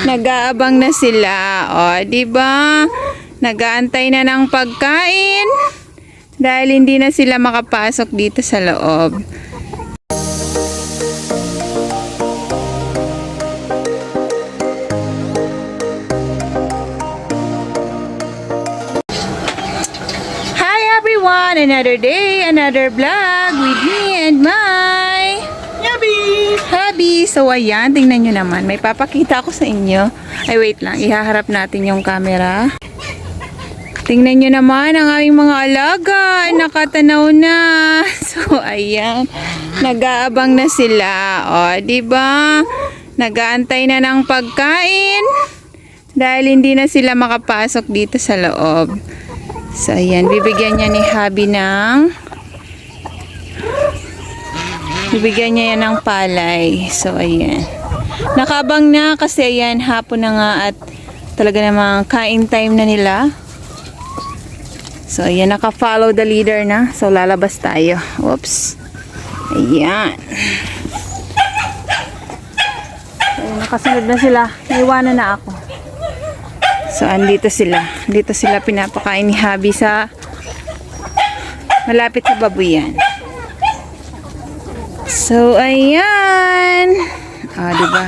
Nag-aabang na sila. O, di ba? Nag-aantay na ng pagkain. Dahil hindi na sila makapasok dito sa loob. Hi everyone! Another day, another vlog with me and my! So ayan, tingnan nyo naman. May papakita ako sa inyo. Ay wait lang, ihaharap natin yung camera. Tingnan nyo naman ang aming mga alaga. Nakatanaw na. So ayan, nag-aabang na sila. O, ba? Nag-aantay na ng pagkain. Dahil hindi na sila makapasok dito sa loob. So ayan, bibigyan niya ni hubby ng Bibigyan niya yan ng palay. So, ayan. Nakabang na kasi ayan, hapon na nga at talaga namang kain time na nila. So, ayan, naka-follow the leader na. So, lalabas tayo. Oops. Ayan. So, nakasunod na sila. Naiwanan na ako. So, andito sila. Dito sila pinapakain ni Habi sa malapit sa babuyan. So, ayan. Ah, di ba?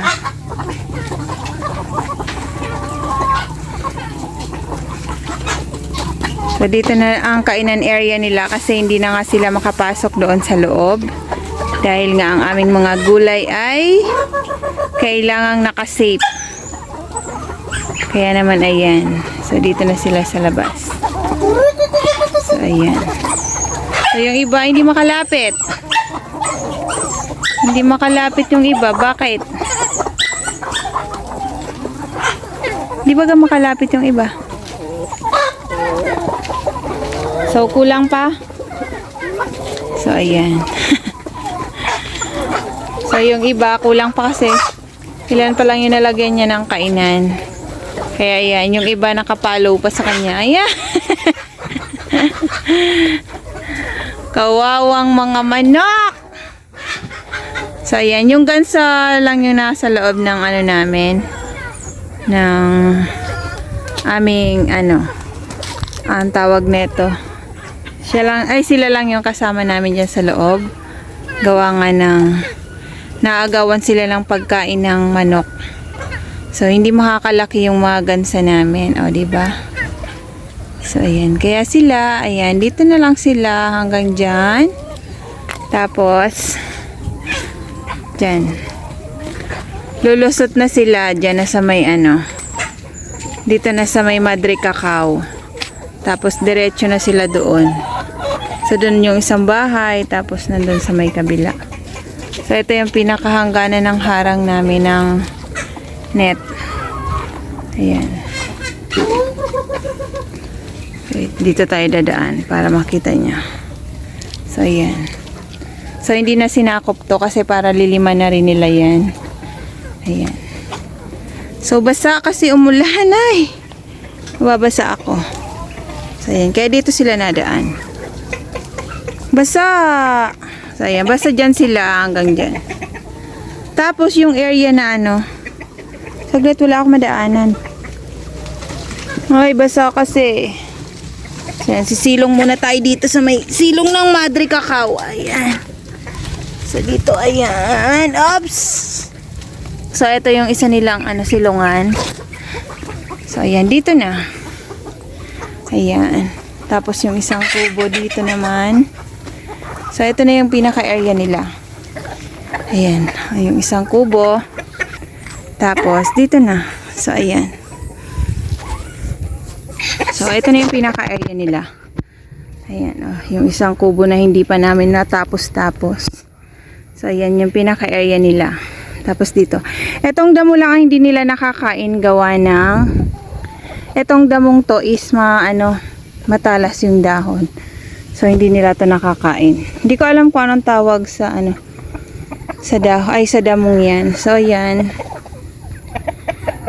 So, dito na ang kainan area nila kasi hindi na nga sila makapasok doon sa loob. Dahil nga ang aming mga gulay ay kailangang nakasafe. Kaya naman, ayan. So, dito na sila sa labas. So, ayan. So, yung iba hindi makalapit. Hindi makalapit yung iba. Bakit? Di ba makalapit yung iba? So, kulang pa? So, ayan. so, yung iba, kulang pa kasi. Ilan pa lang yung nalagyan niya ng kainan. Kaya, ayan. Yung iba nakapalo pa sa kanya. Ayan. Kawawang mga manok! So, ayan. Yung gansa lang yung nasa loob ng ano namin. Ng aming ano. Ang tawag neto. Siya lang, ay sila lang yung kasama namin dyan sa loob. Gawa nga ng naagawan sila ng pagkain ng manok. So, hindi makakalaki yung mga gansa namin. O, ba? So, ayan. Kaya sila, ayan, dito na lang sila hanggang dyan. Tapos, dyan. Lulusot na sila dyan na sa may ano. Dito na sa may Madre Cacao. Tapos, diretso na sila doon. So, doon yung isang bahay. Tapos, nandun sa may kabila. So, ito yung pinakahangganan ng harang namin ng net. Ayan. Wait, dito tayo dadaan para makita niya. So, ayan. So, hindi na sinakop to kasi para liliman na rin nila yan. Ayan. So, basa kasi umulan ay. Babasa ako. So, ayan. Kaya dito sila nadaan. Basa. So, ayan. Basta dyan sila hanggang dyan. Tapos, yung area na ano. Saglit, wala akong madaanan. Ay, basa kasi. Ayan, sisilong muna tayo dito sa may silong ng Madre Cacao. Ayan. So, dito, ayan. Ops! So, ito yung isa nilang ano, silungan. So, ayan. Dito na. Ayan. Tapos, yung isang kubo dito naman. So, ito na yung pinaka-area nila. Ayan. Yung isang kubo. Tapos, dito na. So, ayan. So, ito na yung pinaka-area nila. Ayan, oh, yung isang kubo na hindi pa namin natapos-tapos. So, ayan yung pinaka-area nila. Tapos dito. Etong damo lang ang hindi nila nakakain gawa ng etong damong to is ma, ano, matalas yung dahon. So, hindi nila to nakakain. Hindi ko alam kung anong tawag sa, ano, sa dahon, ay sa damong yan. So, yan.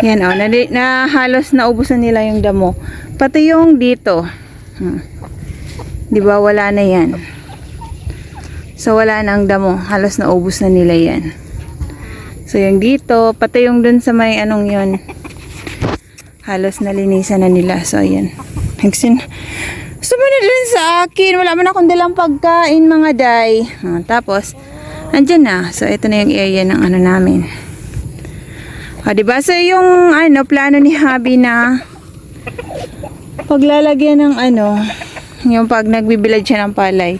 Yan, oh, na, na halos naubusan nila yung damo. Pati yung dito. Hmm. Di ba wala na yan. So wala na ang damo. Halos naubos na nila yan. So yung dito, pati yung dun sa may anong yon halos nalinisan na nila. So ayan. Nagsin Sumunod rin sa akin. Wala man akong dalang pagkain mga day. Ah, tapos, andyan na. So ito na yung area ng ano namin. Ah, di ba? So yung ano, plano ni Habi na paglalagyan ng ano, yung pag nagbibilad siya ng palay.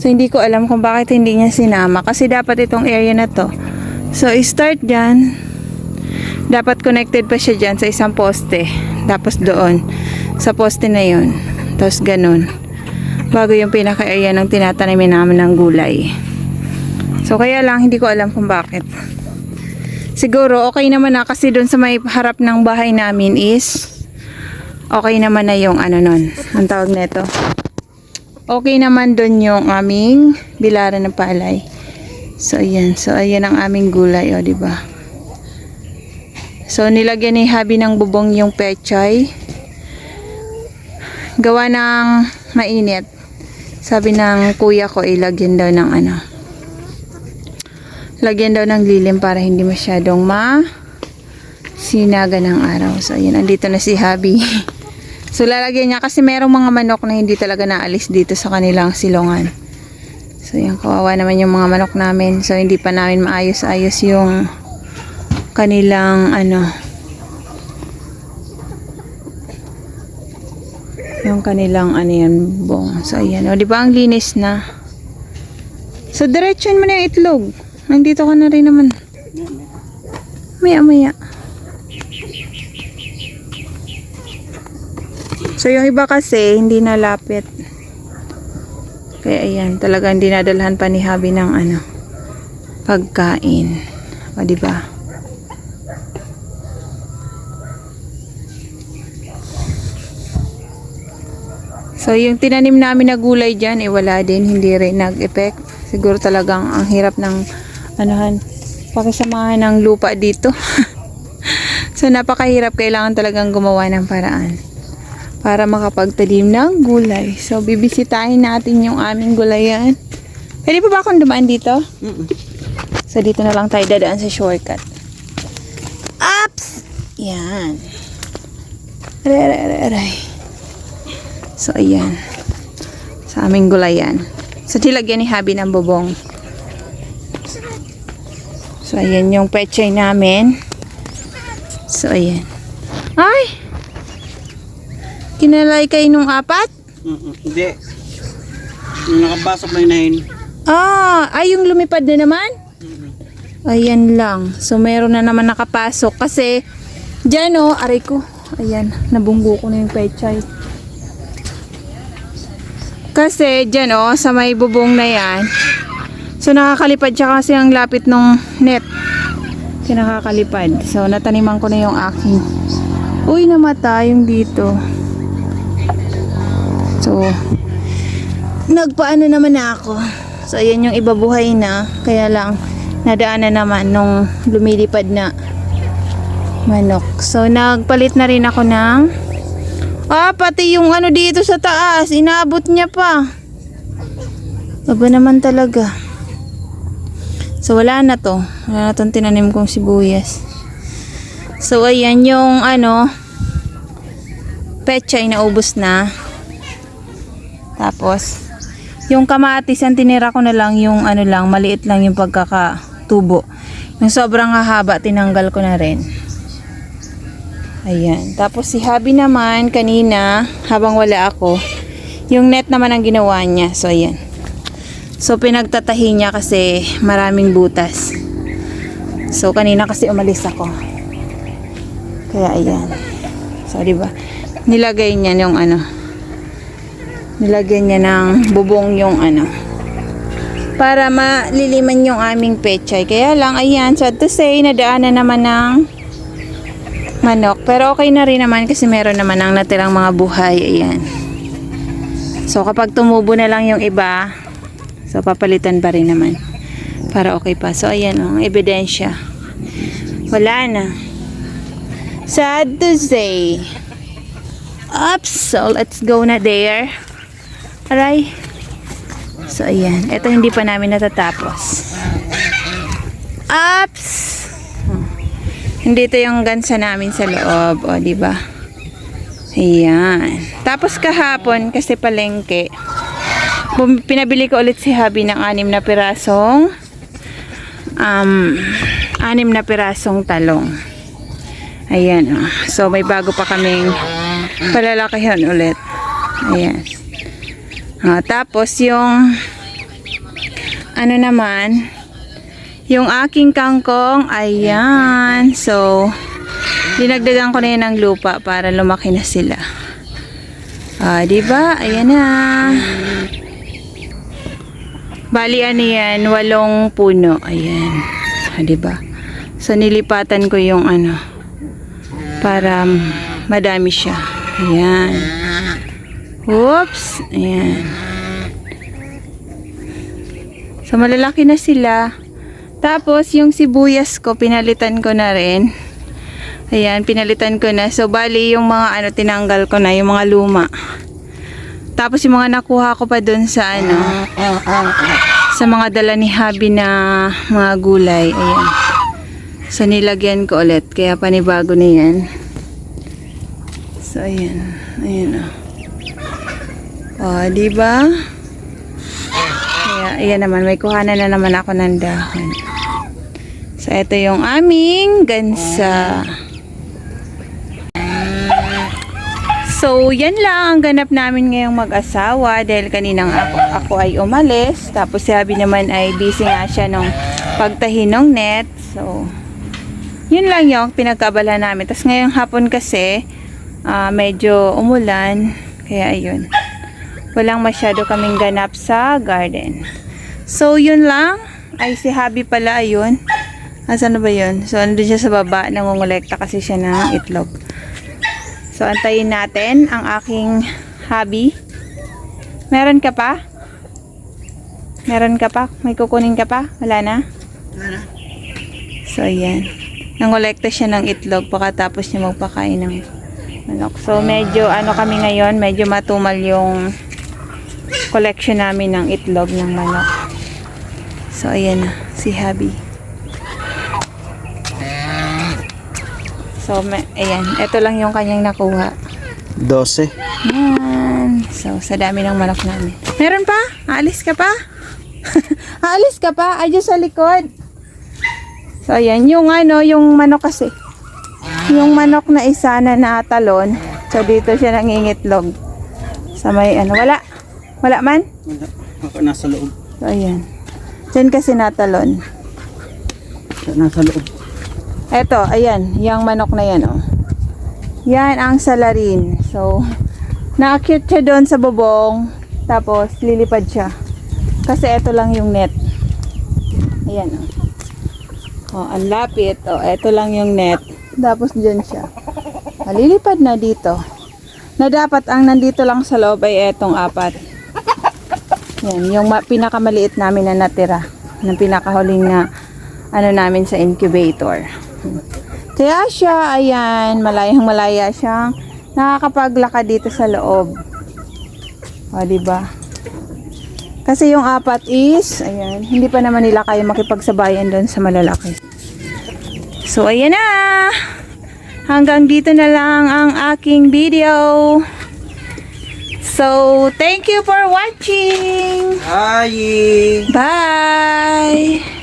So hindi ko alam kung bakit hindi niya sinama kasi dapat itong area na to. So i-start dyan. Dapat connected pa siya dyan sa isang poste. Tapos doon. Sa poste na yun. Tapos ganun. Bago yung pinaka-area ng tinatanimin namin ng gulay. So kaya lang hindi ko alam kung bakit. Siguro okay naman na kasi doon sa may harap ng bahay namin is okay naman na yung ano nun. Ang tawag nito. Okay naman doon yung aming bilaran ng palay. So ayan, so ayan ang aming gulay, o di ba? So nilagyan ni Habi ng bubong yung pechay. Gawa ng mainit. Sabi ng kuya ko ilagyan daw ng ano. Lagyan daw ng lilim para hindi masyadong ma sinaga ng araw. So ayan, andito na si Habi. So lalagyan niya kasi merong mga manok na hindi talaga naalis dito sa kanilang silungan. So yan, kawawa naman yung mga manok namin. So hindi pa namin maayos-ayos yung kanilang ano yung kanilang ano yan bong. So ayan, o di ba ang linis na. So diretsyon mo na yung itlog. Nandito ka na rin naman. Maya maya. So yung iba kasi hindi nalapit. Kaya ayan, talagang dinadalhan pa ni Habi ng ano, pagkain. O di ba? So yung tinanim namin na gulay diyan eh wala din, hindi rin nag-effect. Siguro talagang ang hirap ng anuhan, pakisamahan ng lupa dito. so napakahirap, kailangan talagang gumawa ng paraan para makapagtalim ng gulay. So, bibisitahin natin yung aming gulayan. Pwede pa ba akong dumaan dito? So, dito na lang tayo dadaan sa shortcut. Ups! Yan. Aray, aray, aray, aray. So, ayan. Sa aming gulayan. So, tilagyan ni Habi ng bubong. So, ayan yung pechay namin. So, ayan. Ay! Kinalay kayo nung apat? Mm-mm, Hindi. Yung nakabasok na inahin. Ah, ay yung lumipad na naman? Ayan lang. So meron na naman nakapasok kasi dyan oh, aray ko. Ayan, nabunggo ko na yung pechay. Kasi dyan oh, sa may bubong na yan. So nakakalipad siya kasi ang lapit ng net. Kaya nakakalipad. So nataniman ko na yung aking. Uy, namatay yung dito. So, nagpaano naman na ako. So, ayan yung ibabuhay na. Kaya lang, nadaanan naman nung lumilipad na manok. So, nagpalit na rin ako ng Ah, pati yung ano dito sa taas, inaabot niya pa. Aba naman talaga. So, wala na to. Wala na tong tinanim kong sibuyas. So, ayan yung ano, pechay na ubos na. Tapos, yung kamatis, ang tinira ko na lang yung ano lang, maliit lang yung pagkakatubo. Yung sobrang hahaba, tinanggal ko na rin. Ayan. Tapos si Habi naman, kanina, habang wala ako, yung net naman ang ginawa niya. So, ayan. So, pinagtatahi niya kasi maraming butas. So, kanina kasi umalis ako. Kaya, ayan. So, di ba? Nilagay niya yung ano, nilagyan niya ng bubong yung ano para maliliman yung aming pechay. Kaya lang ayan sad to say nadaanan naman ng manok. Pero okay na rin naman kasi meron naman ang natirang mga buhay ayan. So kapag tumubo na lang yung iba so papalitan pa rin naman para okay pa. So ayan oh, ang ebidensya. Wala na. Sad to say. Ups, so let's go na there. Aray. So, ayan. Ito hindi pa namin natatapos. Ups! Hindi ito yung gansa namin sa loob. O, di ba? Ayan. Tapos kahapon, kasi palengke, pinabili ko ulit si Habi ng anim na pirasong um, anim na pirasong talong. Ayan. So, may bago pa kaming palalakihan ulit. Ayan. Ah, tapos, yung ano naman, yung aking kangkong, ayan. So, dinagdagan ko na yun ng lupa para lumaki na sila. Ah, di ba? Ayan na. Bali ano yan, walong puno. Ayan. Ah, di ba? So nilipatan ko yung ano para madami siya. Ayan. Oops. Ayan. So malalaki na sila. Tapos yung sibuyas ko pinalitan ko na rin. Ayan, pinalitan ko na. So, bali yung mga ano, tinanggal ko na, yung mga luma. Tapos yung mga nakuha ko pa dun sa ano, sa mga dala ni Habi na mga gulay. Ayan. So, nilagyan ko ulit. Kaya panibago na yan. So, ayan. Ayan o. O, di ba? Kaya, ayan naman. May kuhanan na naman ako ng dahon. So, ito yung aming gansa. So, yan lang ang ganap namin ngayong mag-asawa dahil kaninang ako, ako ay umalis. Tapos si Habi naman ay busy nga siya nung pagtahi ng net. So, yun lang yung pinagkabala namin. Tapos ngayong hapon kasi, ah, medyo umulan. Kaya ayun. Walang masyado kaming ganap sa garden. So, yun lang. Ay, si Habi pala, ayun. Asan ba yun? So, andun siya sa baba. Nangungulekta kasi siya ng itlog. So, antayin natin ang aking hobby. Meron ka pa? Meron ka pa? May kukunin ka pa? Wala na? Wala na. So, ayan. Nangolekta siya ng itlog pagkatapos niya magpakain ng manok. So, medyo ano kami ngayon, medyo matumal yung collection namin ng itlog ng manok. So, ayan na. Si Habi. So, may, ayan. Ito lang yung kanyang nakuha. 12. Yan. So, sa dami ng manok namin. Meron pa? Aalis ka pa? Aalis ka pa? Ayun sa likod. So, ayan. Yung ano, yung manok kasi. Yung manok na isa na natalon. So, dito siya nangingitlog. Sa may ano. Wala. Wala man? Wala. Ako nasa loob. So, ayan. Diyan kasi natalon. Nasa loob. Eto, ayan, yung manok na yan, oh. Yan ang salarin. So, na-cute siya doon sa bubong. Tapos, lilipad siya. Kasi eto lang yung net. Ayan, oh. Oh, ang lapit. Oh, eto lang yung net. Tapos, dyan siya. Ah, lilipad na dito. Na dapat ang nandito lang sa loob ay etong apat. Yan, yung ma- pinakamaliit namin na natira. Ng pinakahuling na ano namin sa incubator. Kaya siya, ayan, malayang malaya siyang nakakapaglakad dito sa loob. O, ba? Kasi yung apat is, ayan, hindi pa naman nila kaya makipagsabayan doon sa malalaki. So, ayan na! Hanggang dito na lang ang aking video. So, thank you for watching! Hi! Bye!